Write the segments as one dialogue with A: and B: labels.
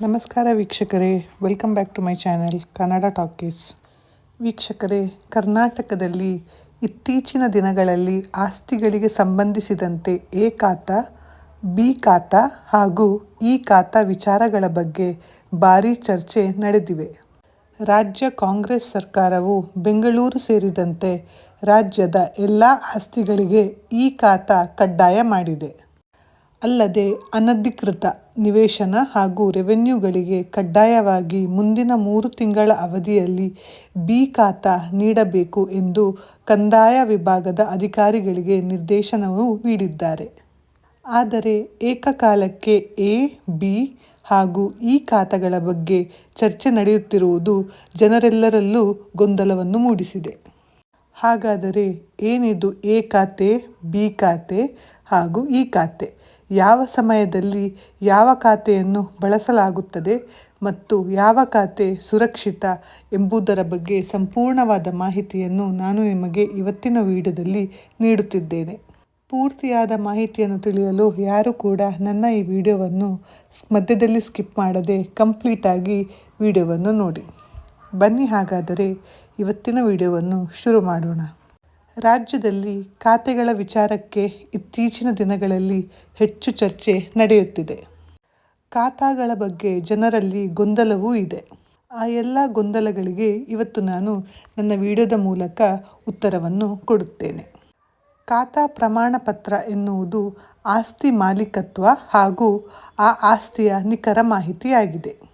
A: ನಮಸ್ಕಾರ ವೀಕ್ಷಕರೇ welcome back to my channel Kannada talkies ವೀಕ್ಷಕರೇ, ಕರ್ನಾಟಕದಲ್ಲಿ ಇತ್ತೀಚಿನ ದಿನಗಳಲ್ಲಿ ಆಸ್ತಿಗಳಿಗೆ ಸಂಬಂಧಿಸಿದಂತೆ ಎ ಖಾತ, ಬಿ ಖಾತ ಹಾಗೂ ಇ ಖಾತ ವಿಚಾರಗಳ ಬಗ್ಗೆ ಭಾರೀ ಚರ್ಚೆ ನಡೆದಿವೆ. ರಾಜ್ಯ ಕಾಂಗ್ರೆಸ್ ಸರ್ಕಾರವು ಬೆಂಗಳೂರು ಸೇರಿದಂತೆ ರಾಜ್ಯದ ಎಲ್ಲ ಆಸ್ತಿಗಳಿಗೆ ಈ ಖಾತ ಕಡ್ಡಾಯ ಮಾಡಿದೆ. ಅಲ್ಲದೆ ಅನಧಿಕೃತ ನಿವೇಶನ ಹಾಗೂ ರೆವೆನ್ಯೂಗಳಿಗೆ ಕಡ್ಡಾಯವಾಗಿ ಮುಂದಿನ ಮೂರು ತಿಂಗಳ ಅವಧಿಯಲ್ಲಿ ಬಿ ಖಾತಾ ನೀಡಬೇಕು ಎಂದು ಕಂದಾಯ ವಿಭಾಗದ ಅಧಿಕಾರಿಗಳಿಗೆ ನಿರ್ದೇಶನವು ನೀಡಿದ್ದಾರೆ. ಆದರೆ ಏಕಕಾಲಕ್ಕೆ ಎ, ಬಿ ಹಾಗೂ ಇ ಖಾತಾಗಳ ಬಗ್ಗೆ ಚರ್ಚೆ ನಡೆಯುತ್ತಿರುವುದು ಜನರೆಲ್ಲರಲ್ಲೂ ಗೊಂದಲವನ್ನು ಮೂಡಿಸಿದೆ. ಹಾಗಾದರೆ ಏನಿದು ಎ ಖಾತೆ, ಬಿ ಖಾತೆ ಹಾಗೂ ಇ ಖಾತೆ? ಯಾವ ಸಮಯದಲ್ಲಿ ಯಾವ ಖಾತೆಯನ್ನು ಬಳಸಲಾಗುತ್ತದೆ ಮತ್ತು ಯಾವ ಖಾತೆ ಸುರಕ್ಷಿತ ಎಂಬುದರ ಬಗ್ಗೆ ಸಂಪೂರ್ಣವಾದ ಮಾಹಿತಿಯನ್ನು ನಾನು ನಿಮಗೆ ಇವತ್ತಿನ ವಿಡಿಯೋದಲ್ಲಿ ನೀಡುತ್ತಿದ್ದೇನೆ. ಪೂರ್ತಿಯಾದ ಮಾಹಿತಿಯನ್ನು ತಿಳಿಯಲು ಯಾರು ಕೂಡ ನನ್ನ ಈ ವಿಡಿಯೋವನ್ನು ಮಧ್ಯದಲ್ಲಿ ಸ್ಕಿಪ್ ಮಾಡದೆ ಕಂಪ್ಲೀಟಾಗಿ ವಿಡಿಯೋವನ್ನು ನೋಡಿ. ಬನ್ನಿ ಹಾಗಾದರೆ ಇವತ್ತಿನ ವಿಡಿಯೋವನ್ನು ಶುರು ಮಾಡೋಣ. ರಾಜ್ಯದಲ್ಲಿ ಖಾತೆಗಳ ವಿಚಾರಕ್ಕೆ ಇತ್ತೀಚಿನ ದಿನಗಳಲ್ಲಿ ಹೆಚ್ಚು ಚರ್ಚೆ ನಡೆಯುತ್ತಿದೆ. ಖಾತಾಗಳ ಬಗ್ಗೆ ಜನರಲ್ಲಿ ಗೊಂದಲವೂ ಇದೆ. ಆ ಎಲ್ಲ ಗೊಂದಲಗಳಿಗೆ ಇವತ್ತು ನಾನು ನನ್ನ ವಿಡಿಯೋದ ಮೂಲಕ ಉತ್ತರವನ್ನು ಕೊಡುತ್ತೇನೆ. ಖಾತಾ ಪ್ರಮಾಣ ಪತ್ರ ಎನ್ನುವುದು ಆಸ್ತಿ ಮಾಲೀಕತ್ವ ಹಾಗೂ ಆ ಆಸ್ತಿಯ ನಿಖರ ಮಾಹಿತಿಯಾಗಿದೆ.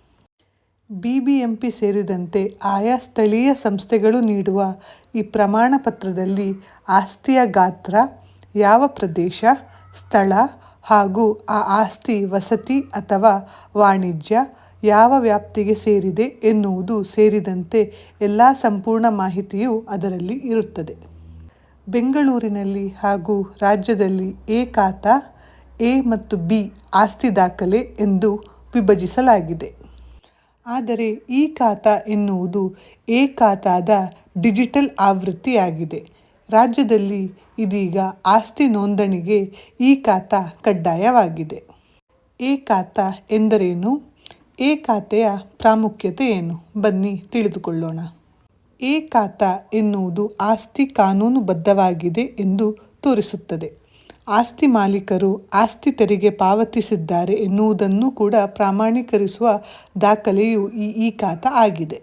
A: ಬಿಬಿಎಂಪಿ ಸೇರಿದಂತೆ ಆಯಾ ಸ್ಥಳೀಯ ಸಂಸ್ಥೆಗಳು ನೀಡುವ ಈ ಪ್ರಮಾಣ ಪತ್ರದಲ್ಲಿ ಆಸ್ತಿಯ ಗಾತ್ರ, ಯಾವ ಪ್ರದೇಶ, ಸ್ಥಳ ಹಾಗೂ ಆ ಆಸ್ತಿ ವಸತಿ ಅಥವಾ ವಾಣಿಜ್ಯ ಯಾವ ವ್ಯಾಪ್ತಿಗೆ ಸೇರಿದೆ ಎನ್ನುವುದು ಸೇರಿದಂತೆ ಎಲ್ಲ ಸಂಪೂರ್ಣ ಮಾಹಿತಿಯು ಅದರಲ್ಲಿ ಇರುತ್ತದೆ. ಬೆಂಗಳೂರಿನಲ್ಲಿ ಹಾಗೂ ರಾಜ್ಯದಲ್ಲಿ ಎ ಖಾತಾ, ಎ ಮತ್ತು ಬಿ ಆಸ್ತಿ ದಾಖಲೆ ಎಂದು ವಿಭಜಿಸಲಾಗಿದೆ. ಆದರೆ ಈ ಖಾತಾ ಎನ್ನುವುದು ಎ ಖಾತಾದ ಡಿಜಿಟಲ್ ಆವೃತ್ತಿಯಾಗಿದೆ. ರಾಜ್ಯದಲ್ಲಿ ಇದೀಗ ಆಸ್ತಿ ನೋಂದಣಿಗೆ ಈ ಖಾತಾ ಕಡ್ಡಾಯವಾಗಿದೆ. ಎ ಖಾತ ಎಂದರೇನು? ಎ ಖಾತೆಯ ಪ್ರಾಮುಖ್ಯತೆ ಏನು? ಬನ್ನಿ ತಿಳಿದುಕೊಳ್ಳೋಣ. ಎ ಖಾತ ಎನ್ನುವುದು ಆಸ್ತಿ ಕಾನೂನುಬದ್ಧವಾಗಿದೆ ಎಂದು ತೋರಿಸುತ್ತದೆ. ಆಸ್ತಿ ಮಾಲೀಕರು ಆಸ್ತಿ ತೆರಿಗೆ ಪಾವತಿಸಿದ್ದಾರೆ ಎನ್ನುವುದನ್ನು ಕೂಡ ಪ್ರಾಮಾಣೀಕರಿಸುವ ದಾಖಲೆಯು ಈ ಇ ಖಾತ ಆಗಿದೆ.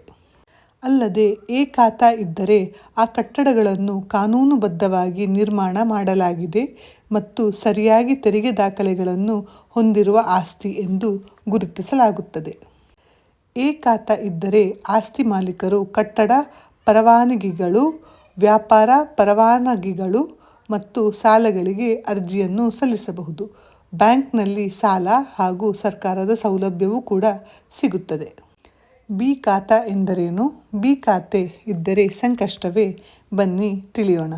A: ಅಲ್ಲದೆ, ಎ ಖಾತ ಇದ್ದರೆ ಆ ಕಟ್ಟಡಗಳನ್ನು ಕಾನೂನುಬದ್ಧವಾಗಿ ನಿರ್ಮಾಣ ಮಾಡಲಾಗಿದೆ ಮತ್ತು ಸರಿಯಾಗಿ ತೆರಿಗೆ ದಾಖಲೆಗಳನ್ನು ಹೊಂದಿರುವ ಆಸ್ತಿ ಎಂದು ಗುರುತಿಸಲಾಗುತ್ತದೆ. ಎ ಖಾತ ಇದ್ದರೆ ಆಸ್ತಿ ಮಾಲೀಕರು ಕಟ್ಟಡ ಪರವಾನಗಿಗಳು, ವ್ಯಾಪಾರ ಪರವಾನಗಿಗಳು ಮತ್ತು ಸಾಲಗಳಿಗೆ ಅರ್ಜಿಯನ್ನು ಸಲ್ಲಿಸಬಹುದು. ಬ್ಯಾಂಕ್ನಲ್ಲಿ ಸಾಲ ಹಾಗೂ ಸರ್ಕಾರದ ಸೌಲಭ್ಯವೂ ಕೂಡ ಸಿಗುತ್ತದೆ. ಬಿ ಖಾತಾ ಎಂದರೇನು? ಬಿ ಖಾತೆ ಇದ್ದರೆ ಸಂಕಷ್ಟವೇ? ಬನ್ನಿ ತಿಳಿಯೋಣ.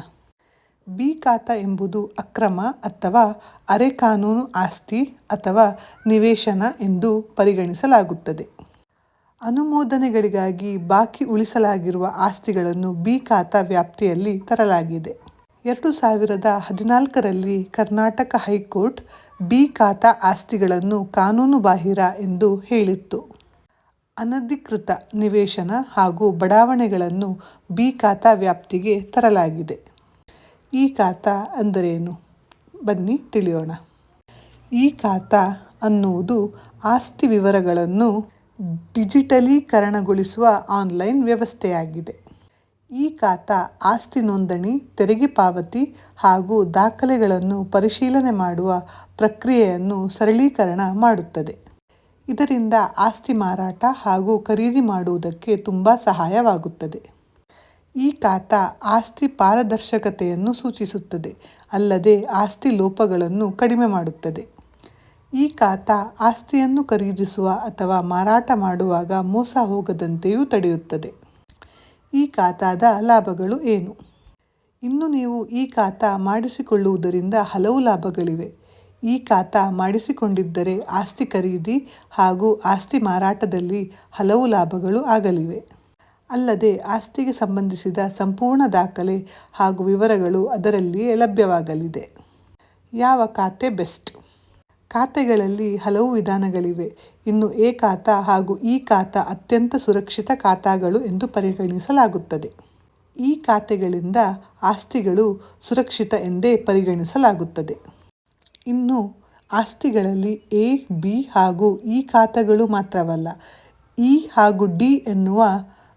A: ಬಿ ಖಾತಾ ಎಂಬುದು ಅಕ್ರಮ ಅಥವಾ ಅರೆ ಕಾನೂನು ಆಸ್ತಿ ಅಥವಾ ನಿವೇಶನ ಎಂದು ಪರಿಗಣಿಸಲಾಗುತ್ತದೆ. ಅನುಮೋದನೆಗಳಿಗಾಗಿ ಬಾಕಿ ಉಳಿಸಲಾಗಿರುವ ಆಸ್ತಿಗಳನ್ನು ಬಿ ಖಾತಾ ವ್ಯಾಪ್ತಿಯಲ್ಲಿ ತರಲಾಗಿದೆ. ಎರಡು ಸಾವಿರದ ಹದಿನಾಲ್ಕರಲ್ಲಿ ಕರ್ನಾಟಕ ಹೈಕೋರ್ಟ್ ಬಿ ಖಾತಾ ಆಸ್ತಿಗಳನ್ನು ಕಾನೂನುಬಾಹಿರ ಎಂದು ಹೇಳಿತ್ತು. ಅನಧಿಕೃತ ನಿವೇಶನ ಹಾಗೂ ಬಡಾವಣೆಗಳನ್ನು ಬಿ ಖಾತಾ ವ್ಯಾಪ್ತಿಗೆ ತರಲಾಗಿದೆ. ಈ ಖಾತಾ ಅಂದರೇನು? ಬನ್ನಿ ತಿಳಿಯೋಣ. ಈ ಖಾತಾ ಅನ್ನುವುದು ಆಸ್ತಿ ವಿವರಗಳನ್ನು ಡಿಜಿಟಲೀಕರಣಗೊಳಿಸುವ ಆನ್ಲೈನ್ ವ್ಯವಸ್ಥೆಯಾಗಿದೆ. ಈ ಖಾತಾ ಆಸ್ತಿ ನೋಂದಣಿ, ತೆರಿಗೆ ಪಾವತಿ ಹಾಗೂ ದಾಖಲೆಗಳನ್ನು ಪರಿಶೀಲನೆ ಮಾಡುವ ಪ್ರಕ್ರಿಯೆಯನ್ನು ಸರಳೀಕರಣ ಮಾಡುತ್ತದೆ. ಇದರಿಂದ ಆಸ್ತಿ ಮಾರಾಟ ಹಾಗೂ ಖರೀದಿ ಮಾಡುವುದಕ್ಕೆ ತುಂಬ ಸಹಾಯವಾಗುತ್ತದೆ. ಈ ಖಾತಾ ಆಸ್ತಿ ಪಾರದರ್ಶಕತೆಯನ್ನು ಸೂಚಿಸುತ್ತದೆ, ಅಲ್ಲದೆ ಆಸ್ತಿ ಲೋಪಗಳನ್ನು ಕಡಿಮೆ ಮಾಡುತ್ತದೆ. ಈ ಖಾತಾ ಆಸ್ತಿಯನ್ನು ಖರೀದಿಸುವ ಅಥವಾ ಮಾರಾಟ ಮಾಡುವಾಗ ಮೋಸ ಹೋಗದಂತೆಯೂ ತಡೆಯುತ್ತದೆ. ಈ ಖಾತಾದ ಲಾಭಗಳು ಏನು? ಇನ್ನು ನೀವು ಈ ಖಾತಾ ಮಾಡಿಸಿಕೊಳ್ಳುವುದರಿಂದ ಹಲವು ಲಾಭಗಳಿವೆ. ಈ ಖಾತಾ ಮಾಡಿಸಿಕೊಂಡಿದ್ದರೆ ಆಸ್ತಿ ಖರೀದಿ ಹಾಗೂ ಆಸ್ತಿ ಮಾರಾಟದಲ್ಲಿ ಹಲವು ಲಾಭಗಳು ಆಗಲಿವೆ. ಅಲ್ಲದೆ ಆಸ್ತಿಗೆ ಸಂಬಂಧಿಸಿದ ಸಂಪೂರ್ಣ ದಾಖಲೆ ಹಾಗೂ ವಿವರಗಳು ಅದರಲ್ಲಿಯೇ ಲಭ್ಯವಾಗಲಿದೆ. ಯಾವ ಖಾತೆ ಬೆಸ್ಟ್? ಖಾತೆಗಳಲ್ಲಿ ಹಲವು ವಿಧಾನಗಳಿವೆ. ಇನ್ನು ಎ ಖಾತಾ ಹಾಗೂ ಇ ಖಾತಾ ಅತ್ಯಂತ ಸುರಕ್ಷಿತ ಖಾತಾಗಳು ಎಂದು ಪರಿಗಣಿಸಲಾಗುತ್ತದೆ. ಈ ಖಾತೆಗಳಿಂದ ಆಸ್ತಿಗಳು ಸುರಕ್ಷಿತ ಎಂದೇ ಪರಿಗಣಿಸಲಾಗುತ್ತದೆ. ಇನ್ನು ಆಸ್ತಿಗಳಲ್ಲಿ ಎ, ಬಿ ಹಾಗೂ ಇ ಖಾತೆಗಳು ಮಾತ್ರವಲ್ಲ, ಇ ಹಾಗೂ ಡಿ ಎನ್ನುವ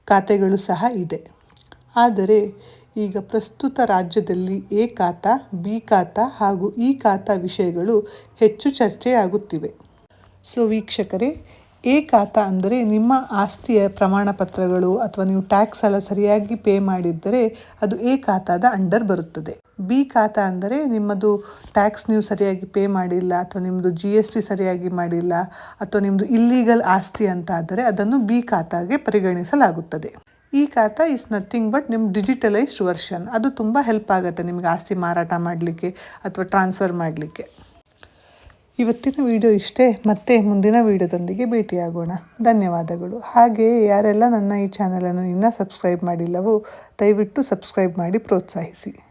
A: ಖಾತೆಗಳು ಸಹ ಇದೆ. ಆದರೆ ಈಗ ಪ್ರಸ್ತುತ ರಾಜ್ಯದಲ್ಲಿ ಎ ಖಾತ, ಬಿ ಖಾತ ಹಾಗೂ ಇ ಖಾತ ವಿಷಯಗಳು ಹೆಚ್ಚು ಚರ್ಚೆಯಾಗುತ್ತಿವೆ. ಸೊ ವೀಕ್ಷಕರೇ, ಎ ಖಾತ ಅಂದರೆ ನಿಮ್ಮ ಆಸ್ತಿಯ ಪ್ರಮಾಣ ಪತ್ರಗಳು ಅಥವಾ ನೀವು ಟ್ಯಾಕ್ಸ್ ಎಲ್ಲ ಸರಿಯಾಗಿ ಪೇ ಮಾಡಿದ್ದರೆ ಅದು ಎ ಖಾತಾದ ಅಂಡರ್ ಬರುತ್ತದೆ. ಬಿ ಖಾತ ಅಂದರೆ ನಿಮ್ಮದು ಟ್ಯಾಕ್ಸ್ ನೀವು ಸರಿಯಾಗಿ ಪೇ ಮಾಡಿಲ್ಲ ಅಥವಾ ನಿಮ್ಮದು ಜಿ ಎಸ್ ಟಿ ಸರಿಯಾಗಿ ಮಾಡಿಲ್ಲ ಅಥವಾ ನಿಮ್ಮದು ಇಲ್ಲೀಗಲ್ ಆಸ್ತಿ ಅಂತ ಆದರೆ ಅದನ್ನು ಬಿ ಖಾತಾಗೆ ಪರಿಗಣಿಸಲಾಗುತ್ತದೆ. ಈ ಖಾತಾ ಇಸ್ ನಥಿಂಗ್ ಬಟ್ ನಿಮ್ಮ ಡಿಜಿಟಲೈಸ್ಡ್ ವರ್ಷನ್ ಅದು ತುಂಬ ಹೆಲ್ಪ್ ಆಗುತ್ತೆ ನಿಮಗೆ ಆಸ್ತಿ ಮಾರಾಟ ಮಾಡಲಿಕ್ಕೆ ಅಥವಾ ಟ್ರಾನ್ಸ್ಫರ್ ಮಾಡಲಿಕ್ಕೆ. ಇವತ್ತಿನ ವಿಡಿಯೋ ಇಷ್ಟೇ. ಮತ್ತೆ ಮುಂದಿನ ವಿಡಿಯೋದೊಂದಿಗೆ ಭೇಟಿಯಾಗೋಣ. ಧನ್ಯವಾದಗಳು. ಹಾಗೆಯೇ ಯಾರೆಲ್ಲ ನನ್ನ ಈ ಚಾನಲನ್ನು ಇನ್ನೂ ಸಬ್ಸ್ಕ್ರೈಬ್ ಮಾಡಿಲ್ಲವೋ, ದಯವಿಟ್ಟು ಸಬ್ಸ್ಕ್ರೈಬ್ ಮಾಡಿ ಪ್ರೋತ್ಸಾಹಿಸಿ.